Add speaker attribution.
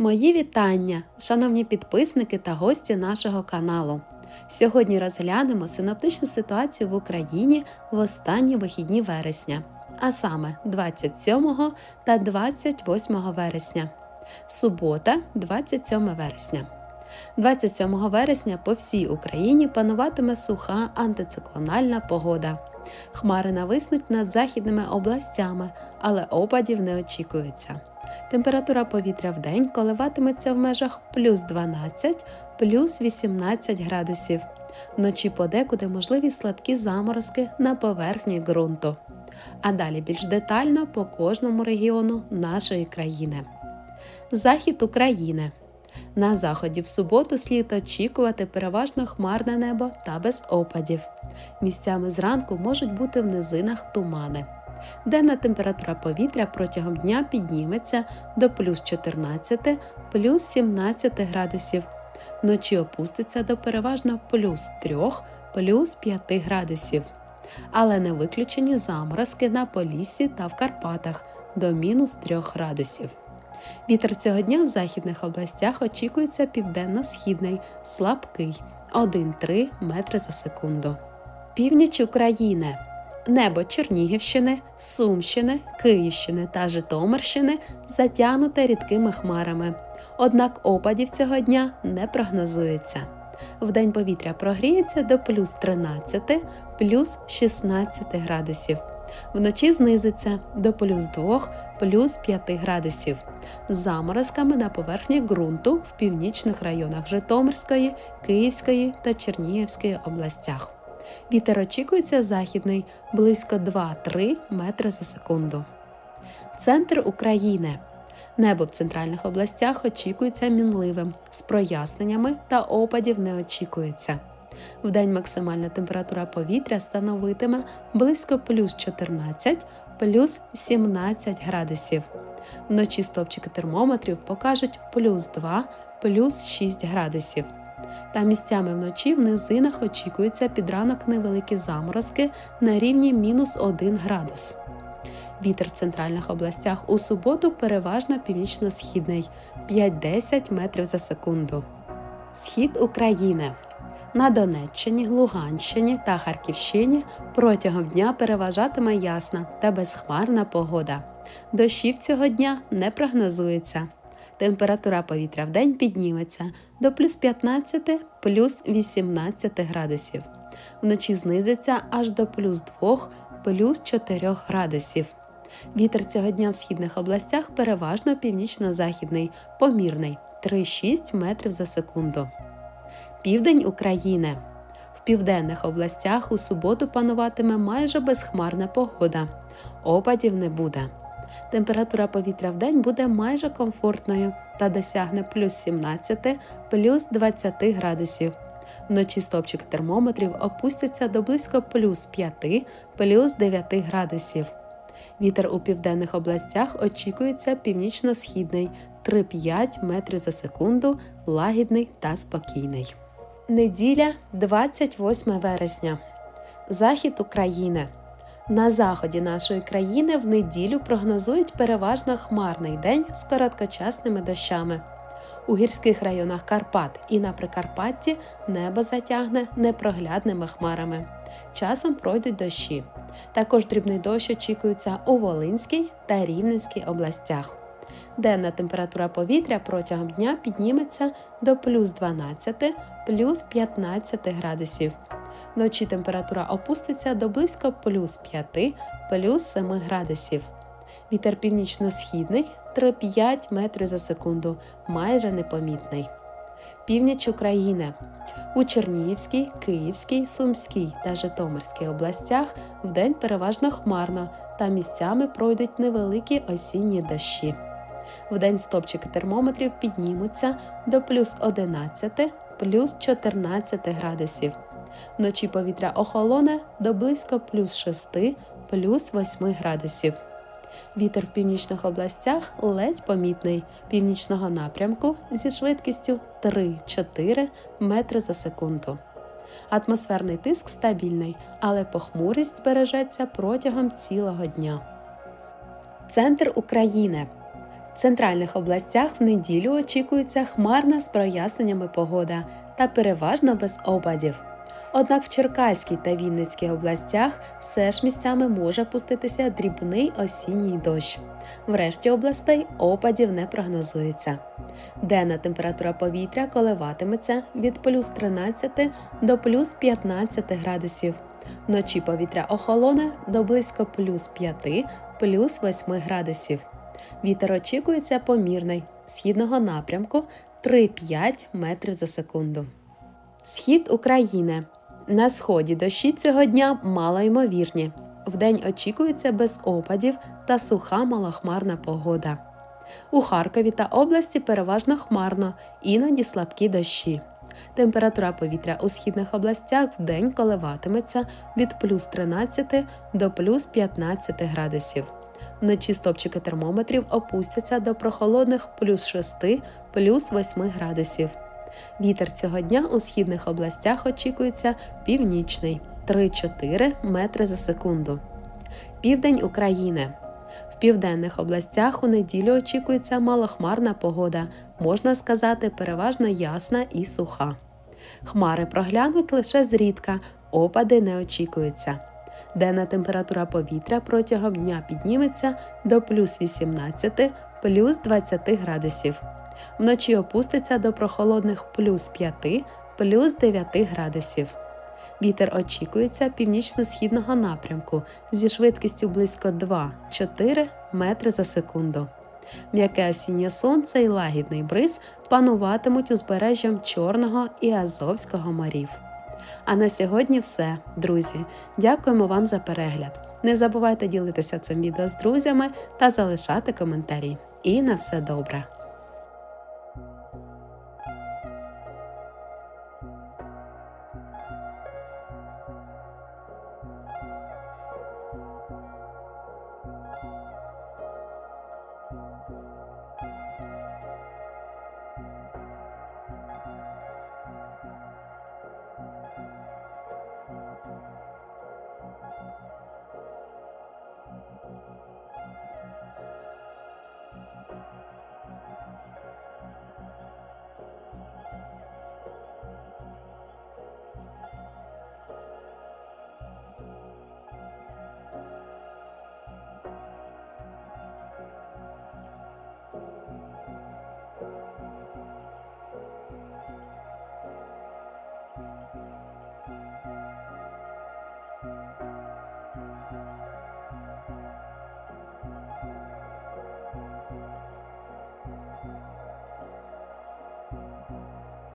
Speaker 1: Мої вітання, шановні підписники та гості нашого каналу. Сьогодні розглянемо синоптичну ситуацію в Україні в останні вихідні вересня, а саме 27 та 28 вересня. Субота, 27 вересня. 27 вересня по всій Україні пануватиме суха антициклональна погода. Хмари нависнуть над західними областями, але опадів не очікується. Температура повітря в день коливатиметься в межах плюс 12, плюс 18 градусів. Вночі подекуди можливі слабкі заморозки на поверхні ґрунту. А далі більш детально по кожному регіону нашої країни. Захід України. На заході в суботу слід очікувати переважно хмарне небо та без опадів. Місцями зранку можуть бути в низинах тумани. Денна температура повітря протягом дня підніметься до плюс 14, плюс 17 градусів. Вночі опуститься до переважно плюс 3, плюс 5 градусів. Але не виключені заморозки на Поліссі та в Карпатах до мінус 3 градусів. Вітер цього дня в західних областях очікується південно-східний, слабкий 1-3 метри за секунду. Північ України. Небо Чернігівщини, Сумщини, Київщини та Житомирщини затягнуте рідкими хмарами. Однак опадів цього дня не прогнозується. Вдень повітря прогріється до плюс 13, плюс 16 градусів. Вночі знизиться до плюс 2, плюс 5 градусів. Заморозками на поверхні ґрунту в північних районах Житомирської, Київської та Чернігівської областях. Вітер очікується західний близько 2-3 метри за секунду. Центр України. Небо в центральних областях очікується мінливим, з проясненнями та опадів не очікується. Вдень максимальна температура повітря становитиме близько плюс 14, плюс 17 градусів. Вночі стопчики термометрів покажуть плюс 2, плюс 6 градусів. Та місцями вночі в низинах очікується під ранок невеликі заморозки на рівні мінус 1 градус. Вітер в центральних областях у суботу переважно північно-східний 5-10 метрів за секунду. Схід України. На Донеччині, Луганщині та Харківщині протягом дня переважатиме ясна та безхмарна погода. Дощів цього дня не прогнозується. Температура повітря в день підніметься до плюс 15 плюс 18 градусів. Вночі знизиться аж до плюс 2 плюс 4 градусів. Вітер цього дня в східних областях переважно північно-західний, помірний 3-6 метрів за секунду. Південь України. В південних областях у суботу пануватиме майже безхмарна погода. Опадів не буде. Температура повітря в день буде майже комфортною та досягне плюс 17, плюс 20 градусів. Вночі стопчик термометрів опуститься до близько плюс 5, плюс 9 градусів. Вітер у південних областях очікується північно-східний 3-5 метрів за секунду, лагідний та спокійний. Неділя 28 вересня. Захід України. На заході нашої країни в неділю прогнозують переважно хмарний день з короткочасними дощами. У гірських районах Карпат і на Прикарпатті небо затягне непроглядними хмарами. Часом пройдуть дощі. Також дрібний дощ очікується у Волинській та Рівненській областях. Денна температура повітря протягом дня підніметься до плюс 12, плюс 15 градусів. Вночі температура опуститься до близько плюс 5, плюс 7 градусів. Вітер північно-східний 3-5 метрів за секунду, майже непомітний. Північ України. У Чернігівській, Київській, Сумській та Житомирській областях вдень переважно хмарно та місцями пройдуть невеликі осінні дощі. Вдень стопчики термометрів піднімуться до плюс 11, плюс 14 градусів. Вночі повітря охолоне до близько плюс 6, плюс 8 градусів. Вітер в північних областях ледь помітний північного напрямку зі швидкістю 3-4 метри за секунду. Атмосферний тиск стабільний, але похмурість збережеться протягом цілого дня. Центр України. В центральних областях в неділю очікується хмарна з проясненнями погода та переважно без опадів. Однак в Черкаській та Вінницькій областях все ж місцями може пуститися дрібний осінній дощ. В решті областей опадів не прогнозується. Денна температура повітря коливатиметься від плюс 13 до плюс 15 градусів. Вночі повітря охолоне до близько плюс 5, плюс 8 градусів. Вітер очікується помірний східного напрямку 3-5 метрів за секунду. Схід України. На сході дощі цього дня малоймовірні. Вдень очікується без опадів та суха малохмарна погода. У Харкові та області переважно хмарно, іноді слабкі дощі. Температура повітря у східних областях вдень коливатиметься від плюс 13 до плюс 15 градусів. Вночі стопчики термометрів опустяться до прохолодних плюс 6, плюс 8 градусів. Вітер цього дня у східних областях очікується північний 3-4 метри за секунду. Південь України. В південних областях у неділю очікується малохмарна погода, можна сказати, переважно ясна і суха. Хмари проглянуть лише зрідка, опади не очікуються. Денна температура повітря протягом дня підніметься до плюс 18, плюс 20 градусів. Вночі опуститься до прохолодних плюс 5, плюс 9 градусів. Вітер очікується північно-східного напрямку зі швидкістю близько 2-4 метри за секунду. М'яке осіннє сонце і лагідний бриз пануватимуть узбережжям Чорного і Азовського морів. А на сьогодні все, друзі. Дякуємо вам за перегляд. Не забувайте ділитися цим відео з друзями та залишати коментарі. І на все добре!